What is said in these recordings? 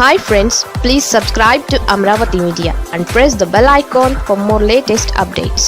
Hi friends please subscribe to Amaravati media and press the bell icon for more latest updates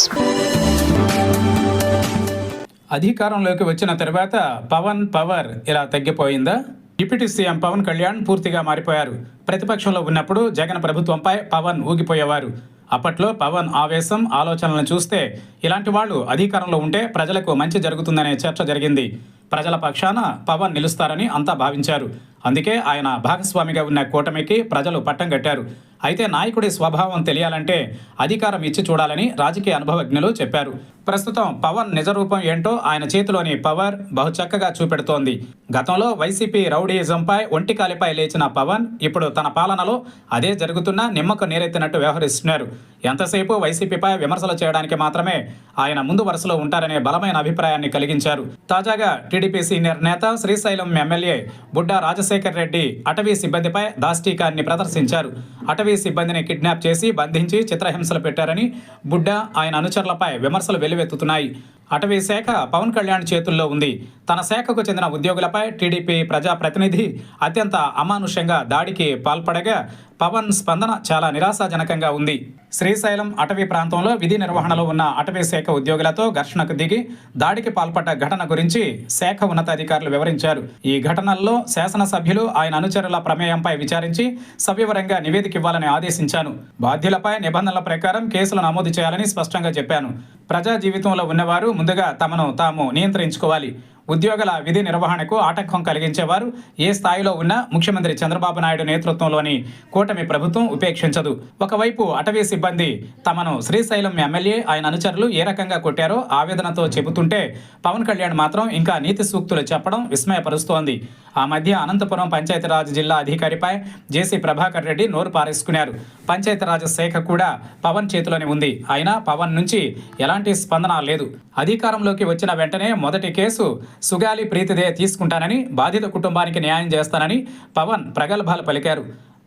అధికారంలోకి వచ్చిన తర్వాత Pawan power ఇలా తగ్గిపోయిందా? Deputy CM Pawan Kalyan పూర్తిగా మారిపోయారు. ప్రతిపక్షంలో ఉన్నప్పుడు జగన్ ప్రభుత్వంపై పవన్ ఊగిపోయేవారు. అప్పట్లో పవన్ ఆవేశం ఆలోచనలను చూస్తే ఇలాంటి వాళ్ళు అధికారంలో ఉంటే ప్రజలకు మంచి జరుగుతుందనే చర్చ జరిగింది. ప్రజల పక్షాన పవన్ నిలుస్తారని అంతా భావించారు. అందుకే ఆయన భాగస్వామిగా ఉన్న కూటమికి ప్రజలు పట్టం కట్టారు. అయితే నాయకుడి స్వభావం తెలియాలంటే అధికారం ఇచ్చి చూడాలని రాజకీయ అనుభవజ్ఞులు చెప్పారు. ప్రస్తుతం పవన్ నిజరూపం ఏంటో ఆయన చేతిలోని పవర్ బహుచక్కగా చూపెడుతోంది. గతంలో వైసీపీ రౌడీయిజంపై ఒంటికాలిపై లేచిన పవన్ ఇప్పుడు తన పాలనలో అదే జరుగుతున్నా నిమ్మకు నీరెత్తినట్టు వ్యవహరిస్తున్నారు. ఎంతసేపు వైసీపీపై విమర్శలు చేయడానికి మాత్రమే ఆయన ముందు వరుసలో ఉంటారనే బలమైన అభిప్రాయాన్ని కలిగించారు. తాజాగా టీడీపీ సీనియర్ నేత శ్రీశైలం ఎమ్మెల్యే బుడ్డా రాజశేఖర్ రెడ్డి అటవీ సిబ్బందిపై దాష్టీకాన్ని ప్రదర్శించారు. అటవీ సిబ్బందిని కిడ్నాప్ చేసి బంధించి చిత్రహింసలు పెట్టారని బుడ్డా ఆయన అనుచరులపై విమర్శలు వెల్లువెత్తుతున్నాయి అటవీ శాఖ పవన్ కళ్యాణ్ చేతుల్లో ఉంది. తన శాఖకు చెందిన ఉద్యోగులపై టీడీపీ ప్రజాప్రతినిధి అత్యంత అమానుషంగా దాడికి పాల్పడగా పవన్ స్పందన చాలా నిరాశాజనకంగా ఉంది. శ్రీశైలం అటవీ ప్రాంతంలో విధి నిర్వహణలో ఉన్న అటవీ శాఖ ఉద్యోగులతో ఘర్షణకు దిగి దాడికి పాల్పడ్డ ఘటన గురించి శాఖ ఉన్నతాధికారులు వివరించారు. ఈ ఘటనల్లో శాసనసభ్యులు ఆయన అనుచరుల ప్రమేయంపై విచారించి సవివరంగా నివేదిక ఇవ్వాలని ఆదేశించాను. బాధ్యులపై నిబంధనల ప్రకారం కేసులు నమోదు చేయాలని స్పష్టంగా చెప్పాను. ప్రజా జీవితంలో ఉన్నవారు ముందుగా తమను తాము నియంత్రించుకోవాలి. ఉద్యోగుల విధి నిర్వహణకు ఆటంకం కలిగించేవారు ఏ స్థాయిలో ఉన్నా ముఖ్యమంత్రి చంద్రబాబు నాయుడు నేతృత్వంలోని కూటమి ప్రభుత్వం ఉపేక్షించదు. ఒకవైపు అటవీ సిబ్బంది తమను శ్రీశైలం ఎమ్మెల్యే ఆయన అనుచరులు ఏ రకంగా కొట్టారో ఆవేదనతో చెబుతుంటే పవన్ కళ్యాణ్ మాత్రం ఇంకా నీతి సూక్తులు చెప్పడం విస్మయపరుస్తోంది. ఆ మధ్య అనంతపురం పంచాయతీరాజ్ జిల్లా అధికారిపై జేసీ ప్రభాకర్ రెడ్డి నోరు పారేసుకున్నారు. పంచాయతీరాజ్ శాఖ కూడా పవన్ చేతిలోనే ఉంది. అయినా పవన్ నుంచి ఎలాంటి స్పందన లేదు. అధికారంలోకి వచ్చిన వెంటనే మొదటి కేసు సుగాలి ప్రీతిదే తీసుకుంటానని బాధిత కుటుంబానికి న్యాయం చేస్తానని పవన్ ప్రగల్భాలు పలికారు.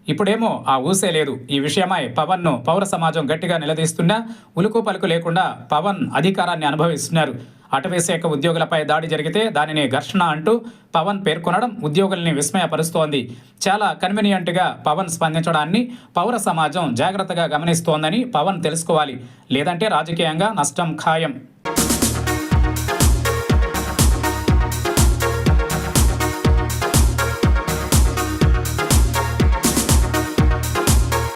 ఇప్పుడేమో ఆ ఊసే లేదు. ఈ విషయమై పవన్ను పౌర సమాజం గట్టిగా నిలదీస్తున్నా ఉలుకు పలుకు లేకుండా పవన్ అధికారాన్ని అనుభవిస్తున్నారు. అటవీశాఖ ఉద్యోగులపై దాడి జరిగితే దానిని ఘర్షణ అంటూ పవన్ పేర్కొనడం ఉద్యోగుల్ని విస్మయపరుస్తోంది. చాలా కన్వీనియంట్గా పవన్ స్పందించడాన్ని పౌర సమాజం జాగ్రత్తగా గమనిస్తోందని పవన్ తెలుసుకోవాలి. లేదంటే రాజకీయంగా నష్టం ఖాయం.